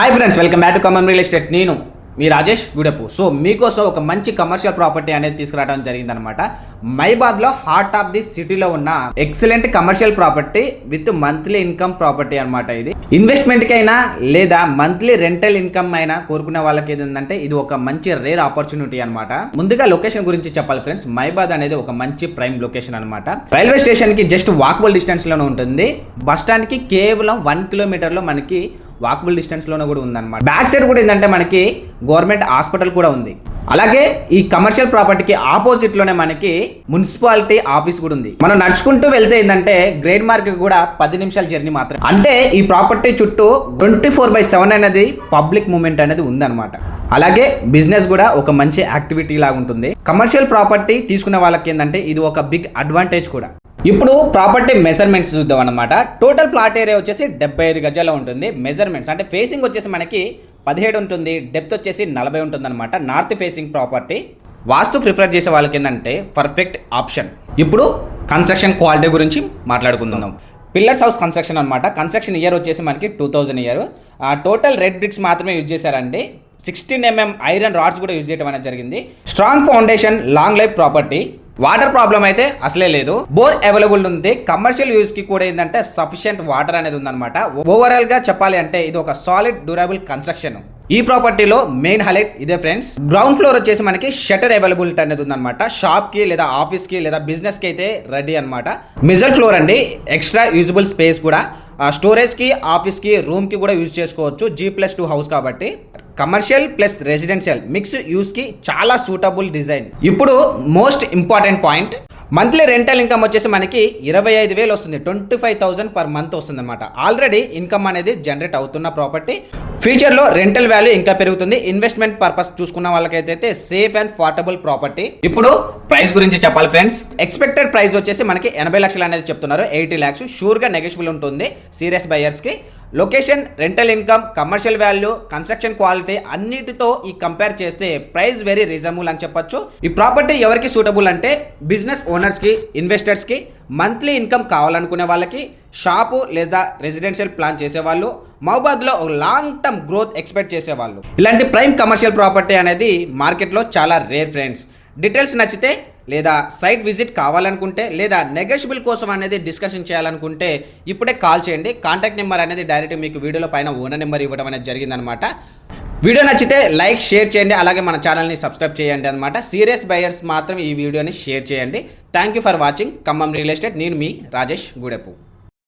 Hi friends welcome back to common real estate నేను మీ Rajesh Gudapu so మీకోసం ఒక మంచి కమర్షియల్ ప్రాపర్టీ అనేది తీసుకురావడం జరిగిందనమాట మైబాద్లో హార్ట్ ఆఫ్ ది సిటీలో ఉన్న excellent commercial property with monthly income property అనమాట ఇది. ఇన్వెస్ట్మెంట్కైనా అయినా లేదా మంత్లీ రెంటల్ ఇన్కమ్ అయినా కోరుకునే వాళ్ళకి ఏంటంటే ఇది ఒక మంచి రేర్ ఆపర్చునిటీ అనమాట ముందుగా లొకేషన్ గురించి చెప్పాలి ఫ్రెండ్స్ మైబాద్ అనేది ఒక మంచి ప్రైమ్ లొకేషన్ అనమాట రైల్వే స్టేషన్కి జస్ట్ వాకబుల్ డిస్టెన్స్లోనే ఉంటుంది. బస్ స్టాండ్కి కేవలం వన్ కిలోమీటర్లో మనకి వాకబుల్ డిస్టెన్స్లోనే కూడా ఉందన్నమాట. బ్యాక్ సైడ్ కూడా ఏంటంటే మనకి గవర్నమెంట్ హాస్పిటల్ కూడా ఉంది. అలాగే ఈ కమర్షియల్ ప్రాపర్టీకి ఆపోజిట్లోనే మనకి మున్సిపాలిటీ ఆఫీస్ కూడా ఉంది. మనం నడుచుకుంటూ వెళ్తే ఏంటంటే గ్రేడ్ మార్క్ కూడా పది నిమిషాల జర్నీ మాత్రం అంటే ఈ ప్రాపర్టీ చుట్టూ ట్వంటీ ఫోర్ బై సెవెన్ అనేది పబ్లిక్ మూమెంట్ అనేది ఉందన్నమాట. అలాగే బిజినెస్ కూడా ఒక మంచి యాక్టివిటీ లాగా ఉంటుంది. కమర్షియల్ ప్రాపర్టీ తీసుకునే వాళ్ళకి ఏంటంటే ఇది ఒక బిగ్ అడ్వాంటేజ్ కూడా. ఇప్పుడు ప్రాపర్టీ మెజర్మెంట్స్ చూద్దాం అనమాట టోటల్ ప్లాట్ ఏరియా వచ్చేసి డెబ్బై ఐదు గజాల ఉంటుంది. మెజర్మెంట్స్ అంటే ఫేసింగ్ వచ్చేసి మనకి పదిహేడు ఉంటుంది. డెప్త్ వచ్చేసి నలభై ఉంటుంది అనమాట north facing property vastu prefer చేసే వాళ్ళకి ఏంటంటే పర్ఫెక్ట్ ఆప్షన్ ఇప్పుడు కన్స్ట్రక్షన్ క్వాలిటీ గురించి మాట్లాడుకుందాం. పిల్లర్స్ హౌస్ కన్స్ట్రక్షన్ అనమాట కన్స్ట్రక్షన్ ఇయర్ వచ్చేసి మనకి two thousand year total red bricks మాత్రమే యూజ్ చేశారండి. సిక్స్టీన్ ఎంఎం ఐరన్ రాడ్స్ కూడా యూజ్ చేయడం అనేది జరిగింది. Strong foundation long life property water problem అయితే అసలే లేదు. బోర్ అవైలబుల్ ఉంది. కమర్షియల్ యూస్కి కూడా ఏంటంటే సఫిషియంట్ వాటర్ అనేది ఉందన్నమాట. ఓవరాల్గా చెప్పాలి అంటే ఇది ఒక సాలిడ్ డ్యూరబుల్ కన్స్ట్రక్షన్ ఈ ప్రాపర్టీలో మెయిన్ హైలైట్ ఇదే ఫ్రెండ్స్ గ్రౌండ్ ఫ్లోర్ వచ్చేసి మనకి షటర్ అవైలబిలిటీ అనేది ఉందన్నమాట. షాప్కి లేదా ఆఫీస్కి లేదా బిజినెస్కి అయితే రెడీ అనమాట మిజల్ ఫ్లోర్ అండి. ఎక్స్ట్రా యూజబుల్ స్పేస్ కూడా. స్టోరేజ్కి ఆఫీస్కి రూమ్కి కూడా యూజ్ చేసుకోవచ్చు. జీ ప్లస్ టూ హౌస్ కాబట్టి. కమర్షియల్ ప్లస్ రెసిడెన్షియల్ మిక్స్ యూస్కి చాలా సూటబుల్ డిజైన్. ఇప్పుడు most important point monthly rental income వచ్చేసి మనకి ఇరవై ఐదు వేలు వస్తుంది twenty five thousand per month వస్తుంది అనమాట ఆల్రెడీ ఇన్కమ్ అనేది జనరేట్ అవుతున్న ప్రాపర్టీ. ఫ్యూచర్లో రెంటల్ వాల్యూ ఇంకా పెరుగుతుంది. ఇన్వెస్ట్మెంట్ పర్పస్ చూసుకున్న వాళ్ళకైతే సేఫ్ అండ్ ఫోర్టబుల్ ప్రాపర్టీ. ఇప్పుడు ప్రైస్ గురించి చెప్పాలి ఫ్రెండ్స్. ఎక్స్పెక్టెడ్ ప్రైస్ వచ్చేసి మనకి ఎనభై లక్షలు అనేది చెప్తున్నారు. ఎయిటీ ల్యాక్స్. షూర్గా నెగోషియబుల్ ఉంటుంది serious బయర్స్కి. Location rental income commercial value construction quality అన్నిటితో ఈ కంపేర్ చేస్తే ప్రైస్ వెరీ రీజనబుల్ అని చెప్పొచ్చు. ఈ ప్రాపర్టీ ఎవరికి సూటబుల్ అంటే బిజినెస్ ఓనర్స్కి ఇన్వెస్టర్స్కి మంత్లీ ఇన్కమ్ కావాలనుకునే వాళ్ళకి షాపు లేదా రెసిడెన్షియల్ ప్లాన్ చేసేవాళ్ళు మహబాద్లో ఒక లాంగ్ టర్మ్ గ్రోత్ ఎక్స్పెక్ట్ చేసేవాళ్ళు. ఇలాంటి ప్రైమ్ కమర్షియల్ ప్రాపర్టీ అనేది మార్కెట్లో చాలా రేర్ ఫ్రెండ్స్. డీటెయిల్స్ నచ్చితే లేదా సైట్ విజిట్ కావాలనుకుంటే లేదా నెగోషియబుల్ కోసం అనేది డిస్కషన్ చేయాలనుకుంటే ఇప్పుడే కాల్ చేయండి. కాంటాక్ట్ నెంబర్ అనేది డైరెక్ట్ మీకు వీడియోలో పైన ఓనర్ నెంబర్ ఇవ్వడం అనేది జరిగిందనమాట వీడియో నచ్చితే లైక్ షేర్ చేయండి. అలాగే మన ఛానల్ని సబ్స్క్రైబ్ చేయండి అనమాట సీరియస్ బయర్స్ మాత్రం ఈ వీడియోని షేర్ చేయండి. Thank you for watching Khammam real estate. నేను మీ రాజేష్ గూడెపు